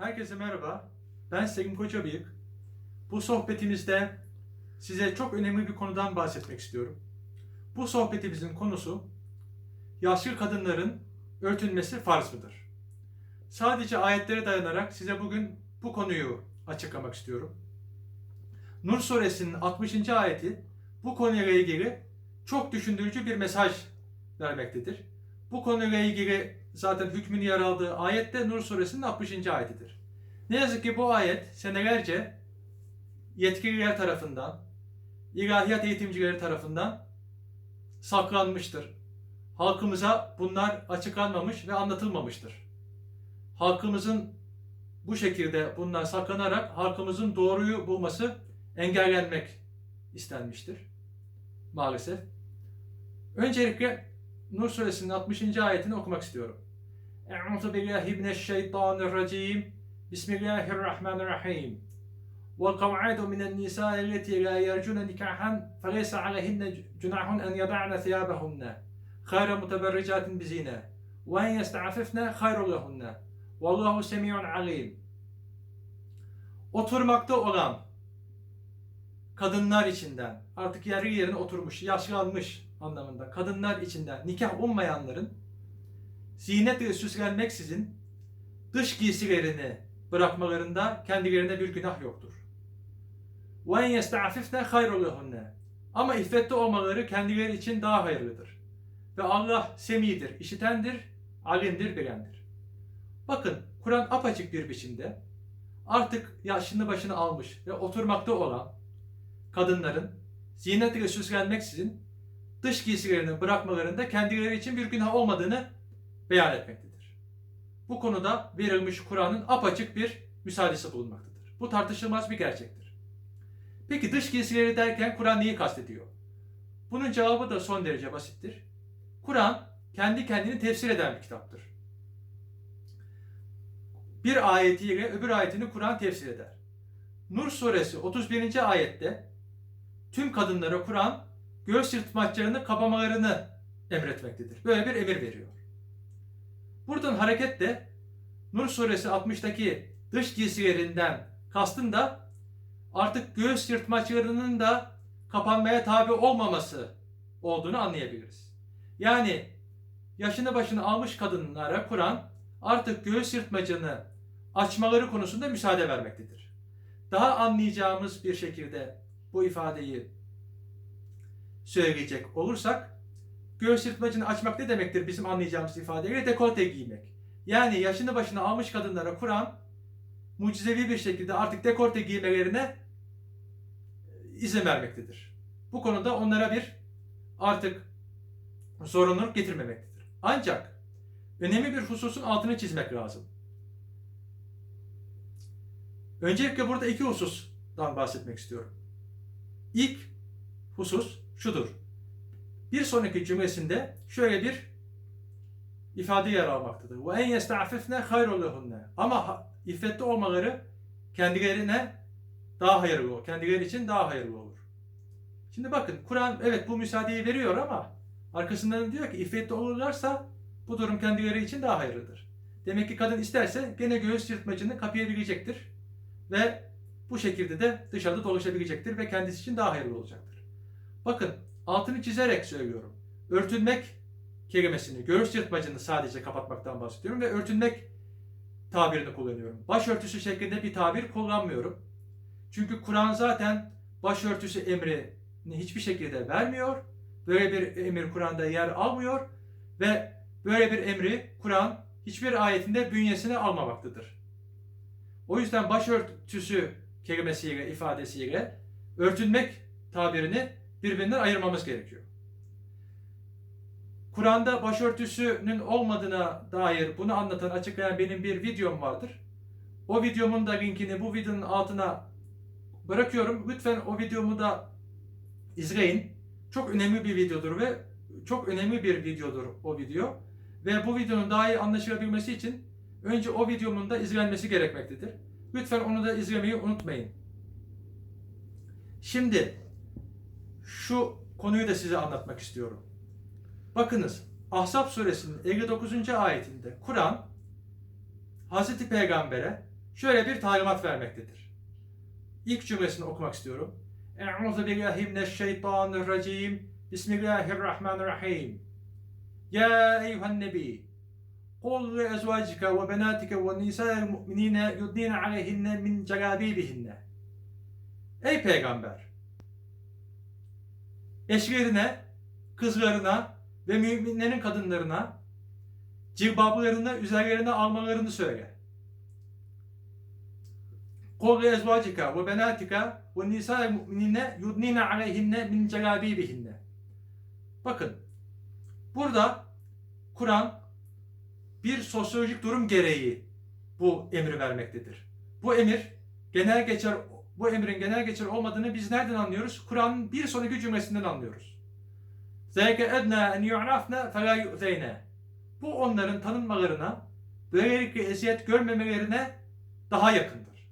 Herkese merhaba. Ben Selim Kocabıyık. Bu sohbetimizde size çok önemli bir konudan bahsetmek istiyorum. Bu sohbetimizin konusu yaşlı kadınların örtünmesi farz mıdır? Sadece ayetlere dayanarak size bugün bu konuyu açıklamak istiyorum. Nur suresinin 60. ayeti bu konuyla ilgili çok düşündürücü bir mesaj vermektedir. Bu konuyla ilgili zaten hükmünü yer aldığı ayet Nur suresinin 60. ayetidir. Ne yazık ki bu ayet senelerce yetkililer tarafından, ilahiyat eğitimcileri tarafından saklanmıştır. Halkımıza bunlar açıklanmamış ve anlatılmamıştır. Halkımızın bu şekilde bunlar saklanarak halkımızın doğruyu bulması engellenmek istenmiştir. Maalesef. Öncelikle Nur suresinin 60. ayetini okumak istiyorum. Euzu billahi mineşşeytanirracim. Bismillahirrahmanirrahim. وَالْقَوْعَدُ مِنَ النِّسَاءِ الَّتِي لَا يَرْجُونَ نِكَاحًا فَلَيْسَ عَلَيْهِنَّ جُنَاحٌ أَنْ يَضَعْنَ ثِيَابَهُنَّ خَيْرَ مُتَبَرِّجَاتٍ بِزِينَةٍ وَأَنْ يَسْتَعْفِفْنَ خَيْرٌ لَهُنَّ وَاللّٰهُ سَمِيعٌ عَلِيمٌ Oturmakta olan kadınlar içinden artık yerli yerine oturmuş, yaşlanmış anlamında kadınlar içinden nikah olmayanların zinetle süslenmeksizin dış giysilerini bırakmalarında kendilerine bir günah yoktur. وَاَنْ يَسْتَعْفِفْنَ خَيْرُ لَهُنَّ Ama iffetli olmaları kendileri için daha hayırlıdır. Ve Allah semidir, işitendir, alimdir, bilendir. Bakın Kur'an apaçık bir biçimde artık yaşını başını almış ve oturmakta olan kadınların zinetle süslenmeksizin dış giysilerini bırakmalarında kendileri için bir günah olmadığını beyan etmektedir. Bu konuda verilmiş Kur'an'ın apaçık bir müsaadesi bulunmaktadır. Bu tartışılmaz bir gerçektir. Peki dış giysileri derken Kur'an neyi kastediyor? Bunun cevabı da son derece basittir. Kur'an kendi kendini tefsir eden bir kitaptır. Bir ayetiyle öbür ayetini Kur'an tefsir eder. Nur suresi 31. ayette tüm kadınlara Kur'an göğüs yırtmaçlarını kapamalarını emretmektedir. Böyle bir emir veriyor. Buradan hareketle Nur suresi 60'taki dış giysilerinden kastın da artık göğüs yırtmaçlarının da kapanmaya tabi olmaması olduğunu anlayabiliriz. Yani yaşını başını almış kadınlara Kur'an artık göğüs yırtmacını açmaları konusunda müsaade vermektedir. Daha anlayacağımız bir şekilde bu ifadeyi söyleyecek olursak göğüs yırtmacını açmak ne demektir bizim anlayacağımız ifadeyle dekolte giymek. Yani yaşını başına almış kadınlara Kur'an mucizevi bir şekilde artık dekolte giymelerine izin vermektedir. Bu konuda onlara bir artık zorunluluk getirmemektedir. Ancak önemli bir hususun altını çizmek lazım. Öncelikle burada iki husustan bahsetmek istiyorum. İlk husus şudur. Bir sonraki cümlesinde şöyle bir ifade yer almaktadır. Ve en yesta'fifne hayrun lehunne. Ama iffetli olmaları kendilerine daha hayırlı olur. Kendileri için daha hayırlı olur. Şimdi bakın Kur'an evet bu müsaadeyi veriyor ama arkasından diyor ki iffetli olurlarsa bu durum kendileri için daha hayırlıdır. Demek ki kadın isterse gene göğüs yırtmacını kapayabilecektir ve bu şekilde de dışarıda dolaşabilecektir ve kendisi için daha hayırlı olacaktır. Bakın altını çizerek söylüyorum. Örtünmek kelimesini, göğüs yırtmacını sadece kapatmaktan bahsediyorum ve örtünmek tabirini kullanıyorum. Başörtüsü şeklinde bir tabir kullanmıyorum. Çünkü Kur'an zaten başörtüsü emrini hiçbir şekilde vermiyor. Böyle bir emir Kur'an'da yer almıyor ve böyle bir emri Kur'an hiçbir ayetinde bünyesine almamaktadır. O yüzden başörtüsü kelimesiyle, ifadesiyle örtünmek tabirini birbirinden ayırmamız gerekiyor. Kur'an'da başörtüsünün olmadığına dair bunu anlatan, açıklayan benim bir videom vardır. O videomun da linkini bu videonun altına bırakıyorum. Lütfen o videomu da izleyin. Çok önemli bir videodur ve çok önemli bir videodur o video. Ve bu videonun daha iyi anlaşılabilmesi için önce o videomun da izlenmesi gerekmektedir. Lütfen onu da izlemeyi unutmayın. Şimdi şu konuyu da size anlatmak istiyorum. Bakınız Ahzab suresinin 59. ayetinde Kur'an Hazreti Peygamber'e şöyle bir talimat vermektedir. İlk cümlesini okumak istiyorum. Euzu billahi mineşşeytanirracim. Bismillahirrahmanirrahim. Ya eyyuhen nebi. Kul li ezvacike ve benatike ve nisa'il mu'minine yudnine aleyhinne min celabibihinne. Ey peygamber! Eşlerine, kızlarına ve müminlerin kadınlarına cilbablarını üzerlerine almalarını söyle. Kul li ezvacike ve benatika ve nisa'il mu'minine yudnine aleyhinne min celabibihinne. Bakın, burada Kur'an bir sosyolojik durum gereği bu emri vermektedir. Bu emir genel geçer bu emrin genel geçer olmadığını biz nereden anlıyoruz? Kur'an'ın bir sonraki cümlesinden anlıyoruz. Zâike ednâ en yu'rafne felâ yu'zeyne. Bu onların tanınmalarına, böylelikle eziyet görmemelerine daha yakındır.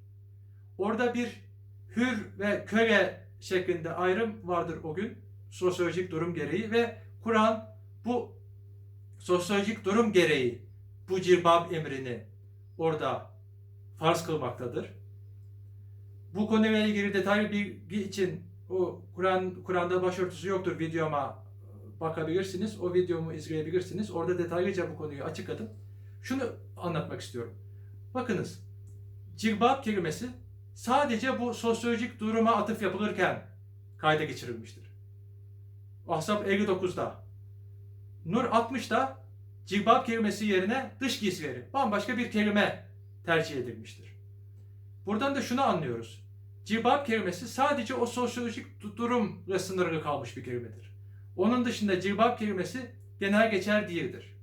Orada bir hür ve köle şeklinde ayrım vardır o gün sosyolojik durum gereği ve Kur'an bu sosyolojik durum gereği bu cirbab emrini orada farz kılmaktadır. Bu konuyla ilgili detaylı bilgi için o Kur'an Kur'an'da başörtüsü yoktur videoma bakabilirsiniz. O videomu izleyebilirsiniz. Orada detaylıca bu konuyu açıkladım. Şunu anlatmak istiyorum. Bakınız. Cilbab kelimesi sadece bu sosyolojik duruma atıf yapılırken kayda geçirilmiştir. Ahzab 59'da. Nur 60'da cilbab kelimesi yerine dış giysileri bambaşka bir kelime tercih edilmiştir. Buradan da şunu anlıyoruz. Cilbab kelimesi sadece o sosyolojik durumla sınırlı kalmış bir kelimedir. Onun dışında cilbab kelimesi genel geçer değildir.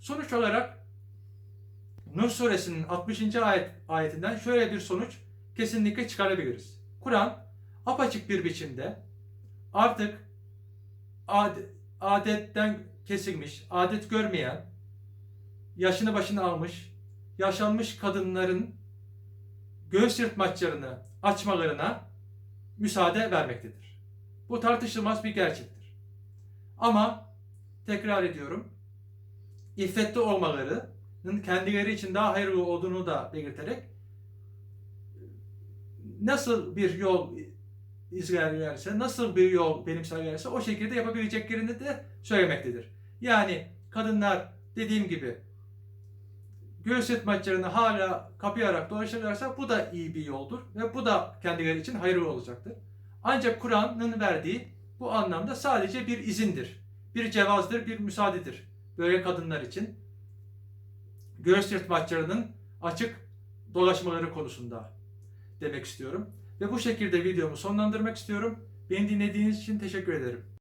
Sonuç olarak Nur suresinin 60. ayet ayetinden şöyle bir sonuç kesinlikle çıkarabiliriz. Kur'an apaçık bir biçimde artık adetten kesilmiş, adet görmeyen, yaşını başını almış, yaşanmış kadınların göğüs yırtmaçlarını açmalarına müsaade vermektedir. Bu tartışılmaz bir gerçektir. Ama tekrar ediyorum, iffetli olmalarının kendileri için daha hayırlı olduğunu da belirterek nasıl bir yol izlerlerse, nasıl bir yol benimserlerse o şekilde yapabileceklerini de söylemektedir. Yani kadınlar dediğim gibi göğüs maçlarını hala kapayarak dolaşırlarsa bu da iyi bir yoldur ve bu da kendileri için hayırlı olacaktır. Ancak Kur'an'ın verdiği bu anlamda sadece bir izindir. Bir cevazdır, bir müsaadedir. Böyle kadınlar için göğüs yırtmaçlarının açık dolaşmaları konusunda demek istiyorum. Ve bu şekilde videomu sonlandırmak istiyorum. Beni dinlediğiniz için teşekkür ederim.